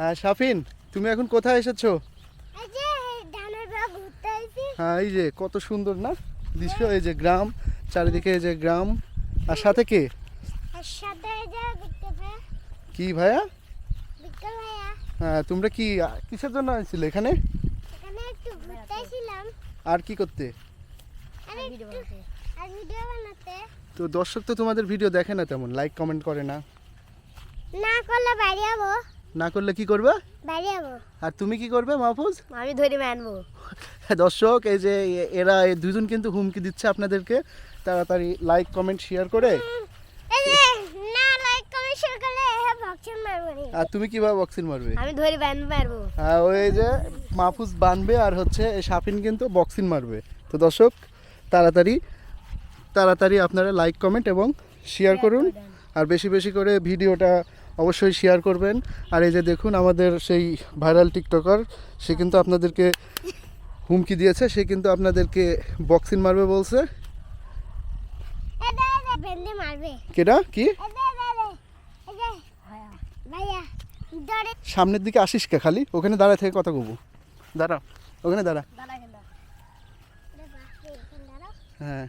হ্যাঁ সাফিন তুমি এখন কোথায় এসেছ? এই যে ধানের বাগ ঘুরতে আইছি। হ্যাঁ এই যে কত সুন্দর না? দৃশ্য এই যে গ্রাম চারিদিকে এই যে গ্রাম। আর সাথে কে? আর সাথে এই যে বিক্কে ভাইয়া কি ভাইয়া? হ্যাঁ তোমরা কি কিসের জন্য আসছিলে এখানে? এখানে একটু ঘুরতে আইছিলাম। আর কি করতে? আর একটু আর ভিডিও বানাতে। তো দর্শক তো তোমাদের ভিডিও দেখে না তেমন লাইক কমেন্ট করে না। না করলে বাড়ি যাব। না করলে কি করবে? আর তুমি কি করবে মাহফুজ? আমি ধরে মানবো। দর্শক এই যে এরা এই দুজন কিন্তু হুমকি দিচ্ছে আপনাদেরকে। তাড়াতাড়ি লাইক কমেন্ট শেয়ার করে। আর তুমি কীভাবে বক্সিং মারবে? আমি ধরে বানবো মারবো। হ্যাঁ ওই যে মাহফুজ বানবে আর হচ্ছে এই সাফিন কিন্তু বক্সিং মারবে। তো দর্শক তাড়াতাড়ি তাড়াতাড়ি আপনারা লাইক কমেন্ট এবং শেয়ার করুন। আর বেশি বেশি করে ভিডিওটা অবশ্যই শেয়ার করবেন। আর এই যে দেখুন আমাদের সেই ভাইরাল টিকটকার সে কিন্তু আপনাদেরকে হুমকি দিয়েছে সে কিন্তু আপনাদেরকে বক্সিং মারবে বলছে। কেটা কি? সামনের দিকে আসিস কে খালি? ওখানে দাঁড়ায় থেকে কথা কব দাঁড়া। ওখানে দাঁড়া। হ্যাঁ।